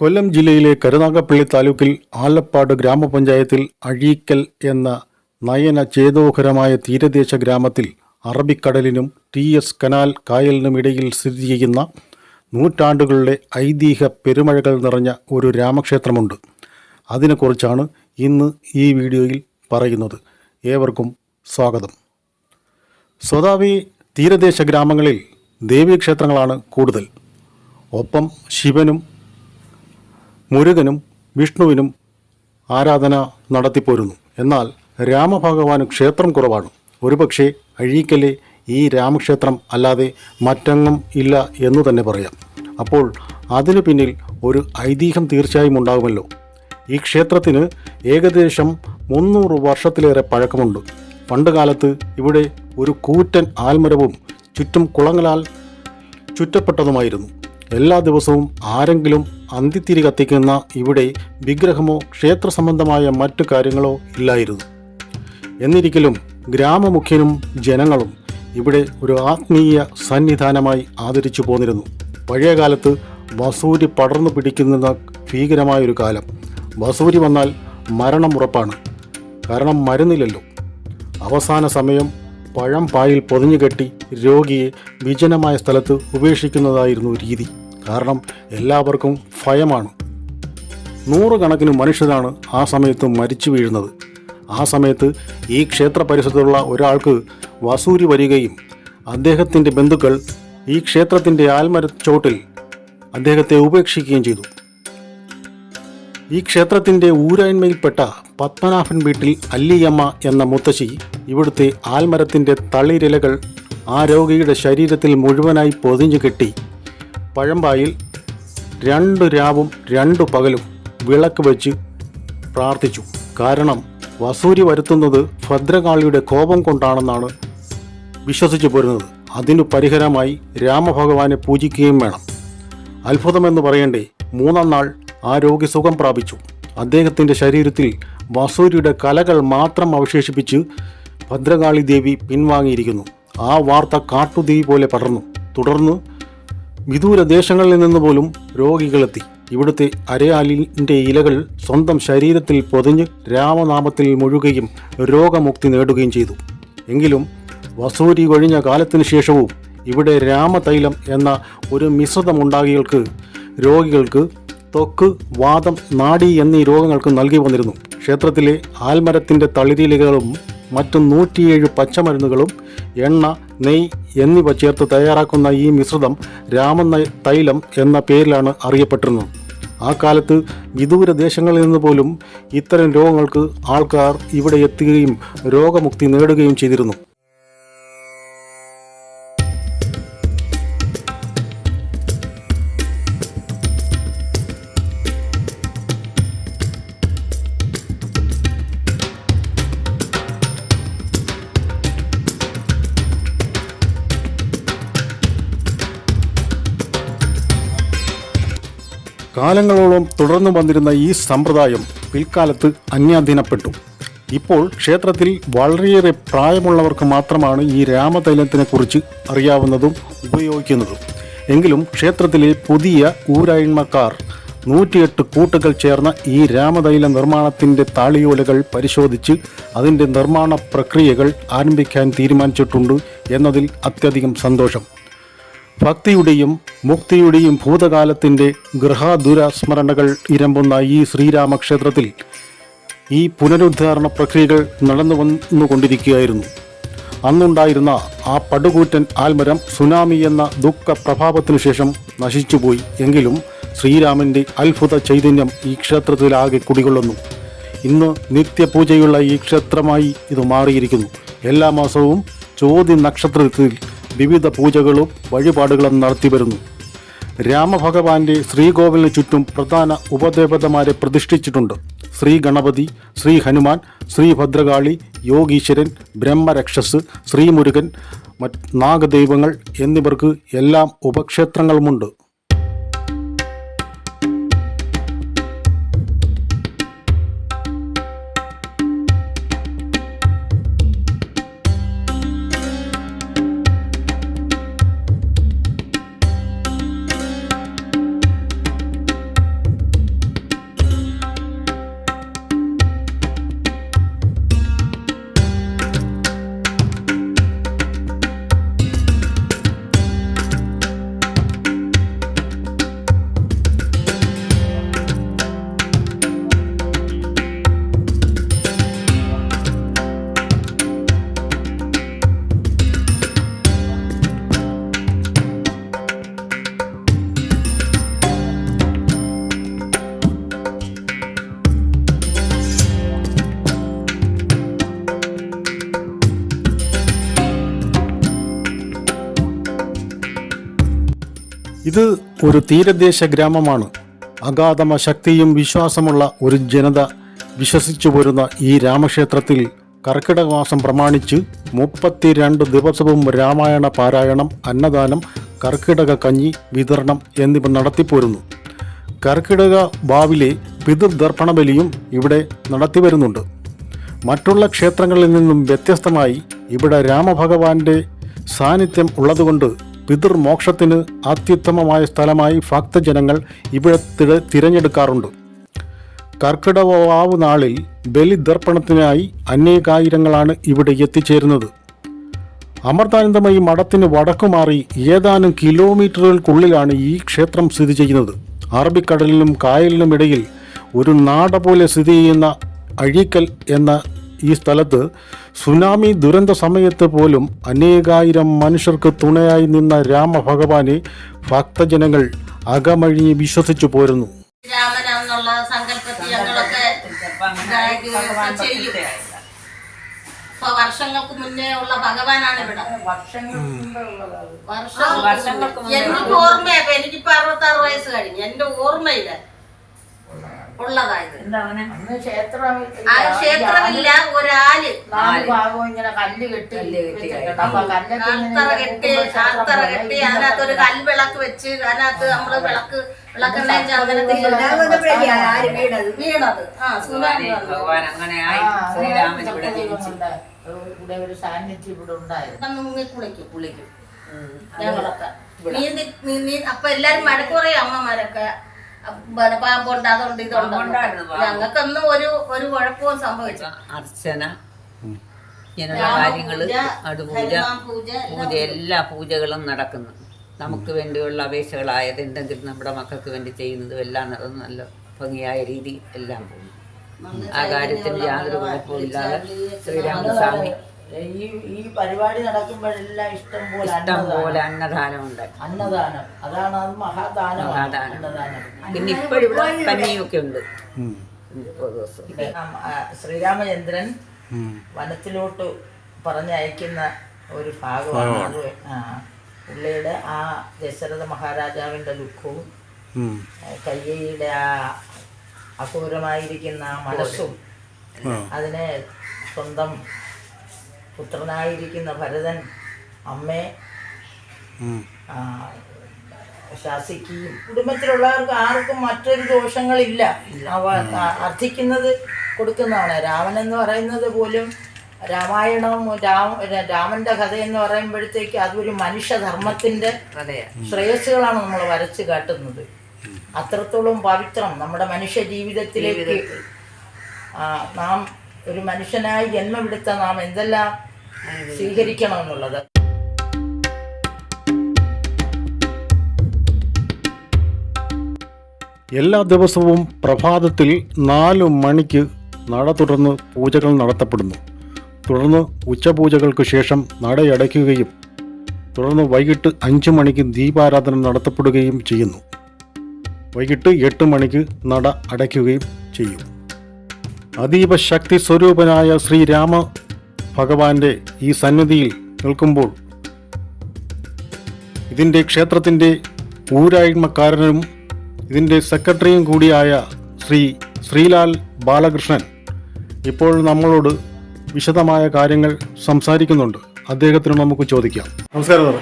കൊല്ലം ജില്ലയിലെ കരുനാഗപ്പള്ളി താലൂക്കിൽ ആലപ്പാട് ഗ്രാമപഞ്ചായത്തിൽ അഴീക്കൽ എന്ന നയന ചേതോഹരമായ തീരദേശ ഗ്രാമത്തിൽ അറബിക്കടലിനും ടി എസ് കനാൽ കായലിനും ഇടയിൽ സ്ഥിതി ചെയ്യുന്ന നൂറ്റാണ്ടുകളുടെ ഐതിഹ്യ പെരുമഴകൾ നിറഞ്ഞ ഒരു രാമക്ഷേത്രമുണ്ട്. അതിനെക്കുറിച്ചാണ് ഇന്ന് ഈ വീഡിയോയിൽ പറയുന്നത്. ഏവർക്കും സ്വാഗതം. സ്വതാവി തീരദേശ ഗ്രാമങ്ങളിൽ ദേവീക്ഷേത്രങ്ങളാണ് കൂടുതൽ. ഒപ്പം ശിവനും മുരുകനും വിഷ്ണുവിനും ആരാധന നടത്തിപ്പോരുന്നു. എന്നാൽ രാമഭഗവാന് ക്ഷേത്രം കുറവാണ്. ഒരുപക്ഷെ അഴീക്കലെ ഈ രാമക്ഷേത്രം അല്ലാതെ മറ്റെങ്ങും ഇല്ല എന്ന് തന്നെ പറയാം. അപ്പോൾ അതിനു പിന്നിൽ ഒരു ഐതിഹ്യം തീർച്ചയായും ഉണ്ടാകുമല്ലോ. ഈ ക്ഷേത്രത്തിന് ഏകദേശം മുന്നൂറ് വർഷത്തിലേറെ പഴക്കമുണ്ട്. പണ്ടുകാലത്ത് ഇവിടെ ഒരു കൂറ്റൻ ആൽമരവും ചുറ്റും കുളങ്ങളാൽ ചുറ്റപ്പെട്ടതുമായിരുന്നു. എല്ലാ ദിവസവും ആരെങ്കിലും അന്തിത്തിരി കത്തിക്കുന്ന ഇവിടെ വിഗ്രഹമോ ക്ഷേത്ര സംബന്ധമായ മറ്റു കാര്യങ്ങളോ ഇല്ലായിരുന്നു. എന്നിരിക്കലും ഗ്രാമമുഖ്യനും ജനങ്ങളും ഇവിടെ ഒരു ആത്മീയ സന്നിധാനമായി ആദരിച്ചു പോന്നിരുന്നു. പഴയകാലത്ത് വസൂരി പടർന്നു പിടിക്കുന്ന ഭീകരമായൊരു കാലം. വസൂരി വന്നാൽ മരണം ഉറപ്പാണ്. കാരണം മരുന്നില്ലല്ലോ. അവസാന സമയം പഴം പായിൽ പൊതിഞ്ഞുകെട്ടി രോഗിയെ വിജനമായ സ്ഥലത്ത് ഉപേക്ഷിക്കുന്നതായിരുന്നു രീതി. കാരണം എല്ലാവർക്കും ഭയമാണ്. നൂറുകണക്കിന് മനുഷ്യരാണ് ആ സമയത്ത് മരിച്ചു വീഴുന്നത്. ആ സമയത്ത് ഈ ക്ഷേത്ര പരിസരത്തുള്ള ഒരാൾക്ക് വസൂരി വരികയും അദ്ദേഹത്തിന്റെ ബന്ധുക്കൾ ഈ ക്ഷേത്രത്തിന്റെ ആൽമരച്ചോട്ടിൽ അദ്ദേഹത്തെ ഉപേക്ഷിക്കുകയും ചെയ്തു. ഈ ക്ഷേത്രത്തിന്റെ ഊരായ്മയിൽപ്പെട്ട പത്മനാഭൻ വീട്ടിൽ അല്ലിയമ്മ എന്ന മുത്തശ്ശി ഇവിടുത്തെ ആൽമരത്തിന്റെ തളിരിലകൾ ആ രോഗിയുടെ ശരീരത്തിൽ മുഴുവനായി പൊതിഞ്ഞു കെട്ടി പഴമ്പായിൽ രണ്ടു രാവും രണ്ടു പകലും വിളക്ക് വെച്ച് പ്രാർത്ഥിച്ചു. കാരണം വസൂരി വരുത്തുന്നത് ഭദ്രകാളിയുടെ കോപം കൊണ്ടാണെന്നാണ് വിശ്വസിച്ചു പോരുന്നത്. അതിനു പരിഹാരമായി രാമഭഗവാനെ പൂജിക്കുകയും വേണം. അത്ഭുതമെന്ന് പറയണ്ടേ മൂന്നാം നാൾ ആ രോഗി സുഖം പ്രാപിച്ചു. അദ്ദേഹത്തിന്റെ ശരീരത്തിൽ വസൂരിയുടെ കലകൾ മാത്രം അവശേഷിപ്പിച്ച് ഭദ്രകാളി ദേവി പിൻവാങ്ങിയിരിക്കുന്നു. ആ വാർത്ത കാട്ടുതീ പോലെ പടർന്നു. തുടർന്ന് വിദൂര ദേശങ്ങളിൽ നിന്ന് പോലും രോഗികളെത്തി. ഇവിടുത്തെ അരയാലിന്റെ ഇലകൾ സ്വന്തം ശരീരത്തിൽ പൊതിഞ്ഞ് രാമനാമത്തിൽ മുഴുകുകയും രോഗമുക്തി നേടുകയും ചെയ്തു. എങ്കിലും വസൂരി ഒഴിഞ്ഞ കാലത്തിനു ശേഷവും ഇവിടെ രാമതൈലം എന്ന ഒരു മിശ്രിതമുണ്ടാകികൾക്ക് രോഗികൾക്ക് ത്വക്ക് വാദം നാഡി എന്നീ രോഗങ്ങൾക്ക് നൽകി വന്നിരുന്നു. ക്ഷേത്രത്തിലെ ആൽമരത്തിന്റെ തളിരിലകളും മറ്റു നൂറ്റിയേഴ് പച്ചമരുന്നുകളും എണ്ണ നെയ് എന്നിവ ചേർത്ത് തയ്യാറാക്കുന്ന ഈ മിശ്രിതം രാമ തൈലം എന്ന പേരിലാണ് അറിയപ്പെട്ടിരുന്നത്. ആ കാലത്ത് വിദൂര ദേശങ്ങളിൽ നിന്ന് പോലും ഇത്തരം രോഗങ്ങൾക്ക് ആൾക്കാർ ഇവിടെ എത്തുകയും രോഗമുക്തി നേടുകയും ചെയ്തിരുന്നു. കാലങ്ങളോളം തുടർന്നു വന്നിരുന്ന ഈ സമ്പ്രദായം പിൽക്കാലത്ത് അന്യാധീനപ്പെട്ടു. ഇപ്പോൾ ക്ഷേത്രത്തിൽ വളരെയേറെ പ്രായമുള്ളവർക്ക് മാത്രമാണ് ഈ രാമതൈലത്തിനെ കുറിച്ച് അറിയാവുന്നതും ഉപയോഗിക്കുന്നതും. എങ്കിലും ക്ഷേത്രത്തിലെ പുതിയ ഊരായ്മക്കാർ നൂറ്റിയെട്ട് കൂട്ടുകൾ ചേർന്ന ഈ രാമതൈല നിർമ്മാണത്തിന്റെ താളിയോലകൾ പരിശോധിച്ച് അതിന്റെ നിർമ്മാണ പ്രക്രിയകൾ ആരംഭിക്കാൻ തീരുമാനിച്ചിട്ടുണ്ട് എന്നതിൽ അത്യധികം സന്തോഷം. ഭക്തിയുടെയും മുക്തിയുടെയും ഭൂതകാലത്തിന്റെ ഗൃഹാദുരസ്മരണകൾ ഇരമ്പുന്ന ഈ ശ്രീരാമക്ഷേത്രത്തിൽ ഈ പുനരുദ്ധാരണ പ്രക്രിയകൾ നടന്നു വന്നുകൊണ്ടിരിക്കുകയായിരുന്നു. അന്നുണ്ടായിരുന്ന ആ പടുകൂറ്റൻ ആൽമരം സുനാമി എന്ന ദുഃഖ പ്രഭാവത്തിനു ശേഷം നശിച്ചുപോയി. എങ്കിലും ശ്രീരാമന്റെ അത്ഭുത ചൈതന്യം ഈ ക്ഷേത്രത്തിലാകെ കുടികൊള്ളുന്നു. ഇന്ന് നിത്യപൂജയുള്ള ഈ ക്ഷേത്രമായി ഇത് മാറിയിരിക്കുന്നു. എല്ലാ മാസവും ചോതി നക്ഷത്രത്തിൽ വിവിധ പൂജകളും വഴിപാടുകളും നടത്തിവരുന്നു രാമഭഗവാന്റെ ശ്രീകോവിലിന് ചുറ്റും പ്രധാന ഉപദേവതമാരെ പ്രതിഷ്ഠിച്ചിട്ടുണ്ട്. ശ്രീ ഗണപതി ശ്രീ ഹനുമാൻ ശ്രീ ഭദ്രകാളി യോഗീശ്വരൻ ബ്രഹ്മരക്ഷസ് ശ്രീമുരുകൻ മറ്റ് നാഗദൈവങ്ങൾ എന്നിവർക്ക് എല്ലാം ഉപക്ഷേത്രങ്ങളുമുണ്ട്. ഇത് ഒരു തീരദേശ ഗ്രാമമാണ്. അഗാധമ ശക്തിയും വിശ്വാസമുള്ള ഒരു ജനത വിശ്വസിച്ചു പോരുന്ന ഈ രാമക്ഷേത്രത്തിൽ കർക്കിടക മാസം പ്രമാണിച്ച് മുപ്പത്തിരണ്ട് ദിവസവും രാമായണ പാരായണം അന്നദാനം കർക്കിടക കഞ്ഞി വിതരണം എന്നിവ നടത്തിപ്പോരുന്നു. കർക്കിടക ബാവിലെ പിതൃദർപ്പണ ബലിയും ഇവിടെ നടത്തിവരുന്നുണ്ട്. മറ്റുള്ള ക്ഷേത്രങ്ങളിൽ നിന്നും വ്യത്യസ്തമായി ഇവിടെ രാമഭഗവാന്റെ സാന്നിധ്യം ഉള്ളതുകൊണ്ട് പിതൃമോക്ഷത്തിന് അത്യുത്തമമായ സ്ഥലമായി ഭക്തജനങ്ങൾ ഇവിടെ തിര- തിരഞ്ഞെടുക്കാറുണ്ട്. കർക്കിടവാവ് നാളിൽ ബലിദർപ്പണത്തിനായി അനേകായിരങ്ങളാണ് ഇവിടെ എത്തിച്ചേരുന്നത്. അമൃതാനന്ദമയി മഠത്തിന് വടക്കുമാറി ഏതാനും കിലോമീറ്ററുകൾക്കുള്ളിലാണ് ഈ ക്ഷേത്രം സ്ഥിതി ചെയ്യുന്നത്. അറബിക്കടലിനും കായലിനും ഇടയിൽ ഒരു നാട പോലെ സ്ഥിതി ചെയ്യുന്ന അഴീക്കൽ എന്ന ഈ സ്ഥലത്ത് സുനാമി ദുരന്ത സമയത്ത് പോലും അനേകായിരം മനുഷ്യർക്ക് തുണയായി നിന്ന രാമഭഗവാനെ ഭക്തജനങ്ങൾ അകമഴിഞ്ഞ് വിശ്വസിച്ചു പോരുന്നു. രാമനാന്നുള്ള സങ്കല്പത്തിൽ ഞങ്ങളൊക്കെ ഇതാക്കി ചെയ്യും. ഇപ്പൊ വർഷങ്ങൾക്ക് മുന്നേ ഉള്ള ഭഗവാനാണ് ഇവിടെ. വർഷങ്ങൾ വർഷങ്ങൾക്ക് എനിക്ക് ഓർമ്മയാ ഇപ്പൊ അറുപത്തി വയസ്സ് കഴിഞ്ഞു. എന്റെ ഓർമ്മയില്ല ഉള്ളതായത്. അന്ന് ക്ഷേത്രം ആ ക്ഷേത്രമില്ല ഒരാൽ. നാല് ഭാഗവും ഇങ്ങനെ കല്ല് കെട്ടി കല്ല് കെട്ടി വെച്ചിട്ടുണ്ട്. അപ്പൊ കല്ലൊക്കെ ഇങ്ങനെ ആർത്തറ കെട്ടി ക്ഷേത്രം അതിനകത്ത് ഒരു കൽവിളക്ക് വെച്ച് അതിനകത്ത് നമ്മൾ വിളക്ക് വിളക്കെണ്ണയും ചന്ദനത്തിൽ ആര് വീണത്? വീണത്. ആ സുനാമി വന്നു. ഭഗവാൻ അങ്ങനെ ആയി. ആ, ശ്രീരാമൻ ഇവിടെ സങ്കല്പം ജനിച്ചു ഉണ്ട്. ഇവിടെ ഒരു സാന്നിധ്യം ഇവിടെ ഉണ്ടായിരുന്നു. ഇവിടെ മുങ്ങി കുളിക്കും. കുളിക്കും. ഞങ്ങളൊക്കെ നീന്തി നീ- നീ അപ്പൊ എല്ലാരും മടക്ക് അമ്മമാരൊക്കെ? പാമ്പുണ്ട് അതുണ്ട് ഇതുണ്ട്. ഞങ്ങൾക്കൊന്നും ഒരു ഒരു കുഴപ്പവും സംഭവിച്ചു അർച്ചന ഇങ്ങനെയുള്ള രാമപൂജ, കാര്യങ്ങൾ അടുപൂജ പൂജ പൂജ എല്ലാ പൂജകളും നടക്കുന്നു. നമുക്ക് വേണ്ടിയുള്ള അപേക്ഷകളായത് എന്തെങ്കിലും നമ്മുടെ മക്കൾക്ക് വേണ്ടി ചെയ്യുന്നതും എല്ലാം നല്ല ഭംഗിയായ രീതി എല്ലാം പോകുന്നു. ആ കാര്യത്തിന് യാതൊരു കുഴപ്പമില്ലാതെ ഇല്ലാതെ ശ്രീരാമസ്വാമി ഈ ഈ പരിപാടി നടക്കുമ്പോഴെല്ലാം ഇഷ്ടം പോലെ ഇഷ്ടം പോലെ അന്നദാനം ഉണ്ട് അന്നദാനം. അതാണ് അത് മഹാദാനം. അന്നദാനം. പിന്നെ ഇപ്പോഴിവിടെ കഞ്ഞിയൊക്കെ ഉണ്ട്. ശ്രീരാമചന്ദ്രൻ വനത്തിലോട്ട് പറഞ്ഞയക്കുന്ന ഒരു ഭാഗമാണ് അത്. ആ പുള്ളിയുടെ ആ ദശരഥ മഹാരാജാവിന്റെ ദുഃഖവും കയ്യയുടെ ആ അക്രൂരമായിരിക്കുന്ന ആ മനസ്സും അതിനെ സ്വന്തം പുത്രനായിരിക്കുന്ന ഭരതൻ അമ്മയെ ആ, ശാസിക്കുകയും കുടുംബത്തിലുള്ളവർക്ക് ആർക്കും മറ്റൊരു ദോഷങ്ങളില്ല. അവ ആ- അർത്ഥിക്കുന്നത് കൊടുക്കുന്നതാണ്. രാമൻ എന്ന് പറയുന്നത് പോലും രാമായണം രാമ രാമന്റെ കഥ എന്ന് പറയുമ്പോഴത്തേക്ക് അതൊരു മനുഷ്യധർമ്മത്തിന്റെ ശ്രേയസ്സുകളാണ് നമ്മൾ വരച്ച് കാട്ടുന്നത്. അത്രത്തോളം പവിത്രം നമ്മുടെ മനുഷ്യ ജീവിതത്തിലേക്ക്. ആ, നാം ഒരു മനുഷ്യനായി ജന്മമെടുത്ത നാം എന്തെല്ലാം സ്വീകരിക്കണം എന്നുള്ളത് എല്ലാ ദിവസവും പ്രഭാതത്തിൽ നാലു മണിക്ക് നട തുടർന്ന് പൂജകൾ നടത്തപ്പെടുന്നു. തുടർന്ന് ഉച്ചപൂജകൾക്ക് ശേഷം നടയടയ്ക്കുകയും തുടർന്ന് വൈകിട്ട് അഞ്ച് മണിക്ക് ദീപാരാധന നടത്തപ്പെടുകയും ചെയ്യുന്നു. വൈകിട്ട് എട്ട് മണിക്ക് നട അടയ്ക്കുകയും ചെയ്യും. അതീവ ശക്തി സ്വരൂപനായ ശ്രീരാമ ഭഗവാന്റെ ഈ സന്നിധിയിൽ നിൽക്കുമ്പോൾ ഇതിന്റെ ക്ഷേത്രത്തിന്റെ ഊരായ്മക്കാരനും ഇതിന്റെ സെക്രട്ടറിയും കൂടിയായ ശ്രീ ശ്രീലാൽ ബാലകൃഷ്ണൻ ഇപ്പോൾ നമ്മളോട് വിശദമായ കാര്യങ്ങൾ സംസാരിക്കുന്നുണ്ട്. അദ്ദേഹത്തിന് നമുക്ക് ചോദിക്കാം. നമസ്കാരം സാർ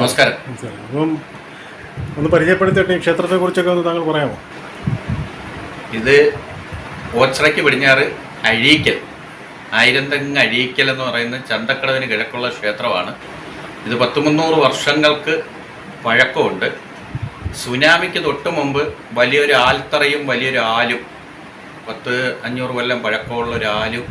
നമസ്കാരം. നമസ്കാരം. അപ്പം ഒന്ന് പരിചയപ്പെടുത്തിയിട്ട് ഈ ക്ഷേത്രത്തെക്കുറിച്ചൊക്കെ ഒന്ന് താങ്കൾ പറയാമോ? ഇത് ഓച്ചിറയ്ക്ക് പടിഞ്ഞാറ് അഴീക്കൽ. ആയിരന്തങ്ങ് അഴീക്കൽ എന്ന് പറയുന്ന ചന്തക്കടവിന് കിഴക്കുള്ള ക്ഷേത്രമാണ്. ഇത് പത്ത് മുന്നൂറ് വർഷങ്ങൾക്ക് പഴക്കമുണ്ട്. സുനാമിക്ക് തൊട്ട് മുമ്പ് വലിയൊരു ആൽത്തറയും വലിയൊരു ആലും പത്ത് അഞ്ഞൂറ് കൊല്ലം പഴക്കമുള്ള ഒരു ആലും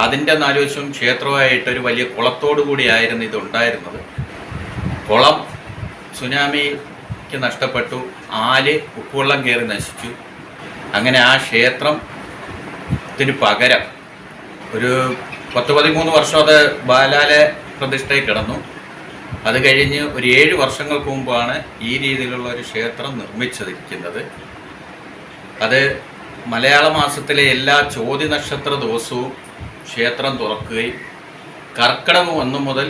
അതിന്റെ നാലുവശവും ക്ഷേത്രമായിട്ടൊരു വലിയ കുളത്തോടു കൂടിയായിരുന്നു ഇത് ഉണ്ടായിരുന്നത് കുളം സുനാമിക്ക് നഷ്ടപ്പെട്ടു ആൽ ഉപ്പുവെള്ളം കയറി നശിച്ചു. അങ്ങനെ ആ ക്ഷേത്രത്തിന് പകരം ഒരു പത്ത് പതിമൂന്ന് വർഷം അത് ബാലാലെ പ്രതിഷ്ഠയിൽ കിടന്നു. അത് കഴിഞ്ഞ് ഒരു ഏഴ് വർഷങ്ങൾക്ക് മുമ്പാണ് ഈ രീതിയിലുള്ള ഒരു ക്ഷേത്രം നിർമ്മിച്ചിരിക്കുന്നത് അത് മലയാള മാസത്തിലെ എല്ലാ ചോതി നക്ഷത്ര ദിവസവും ക്ഷേത്രം തുറക്കുകയും കർക്കിടക വന്നു മുതൽ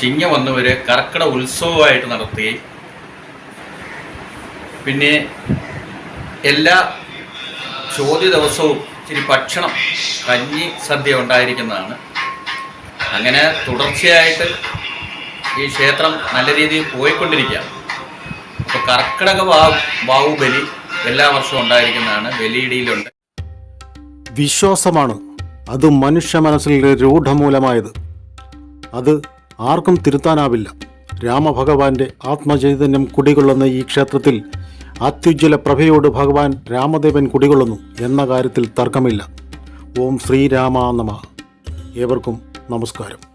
ചിങ്ങ ഒന്ന് വരെ കർക്കിടക ഉത്സവമായിട്ട് നടത്തുകയും പിന്നെ എല്ലാ ചോതി ദിവസവും ഇച്ചിരി ഭക്ഷണം കഞ്ഞി സദ്യ ഉണ്ടായിരിക്കുന്നതാണ്. അങ്ങനെ തുടർച്ചയായിട്ട് ഈ ക്ഷേത്രം നല്ല രീതിയിൽ പോയിക്കൊണ്ടിരിക്കുകയാണ്. അപ്പോൾ കർക്കിടക ബാഹു ബാഹുബലി എല്ലാ വർഷവും ഉണ്ടായിരിക്കുന്നതാണ് ബലിയിടിയിലുണ്ട്. വിശ്വാസമാണ്. അത് മനുഷ്യ മനസ്സിൽ രൂഢമൂലമായത്. അത് ആർക്കും തിരുത്താനാവില്ല. രാമഭഗവാന്റെ ആത്മചൈതന്യം കുടികൊള്ളുന്ന ഈ ക്ഷേത്രത്തിൽ അത്യുജ്വല പ്രഭയോട് ഭഗവാൻ രാമദേവൻ കുടികൊള്ളുന്നു എന്ന കാര്യത്തിൽ തർക്കമില്ല. ഓം ശ്രീരാമ നമ. ഏവർക്കും നമസ്കാരം.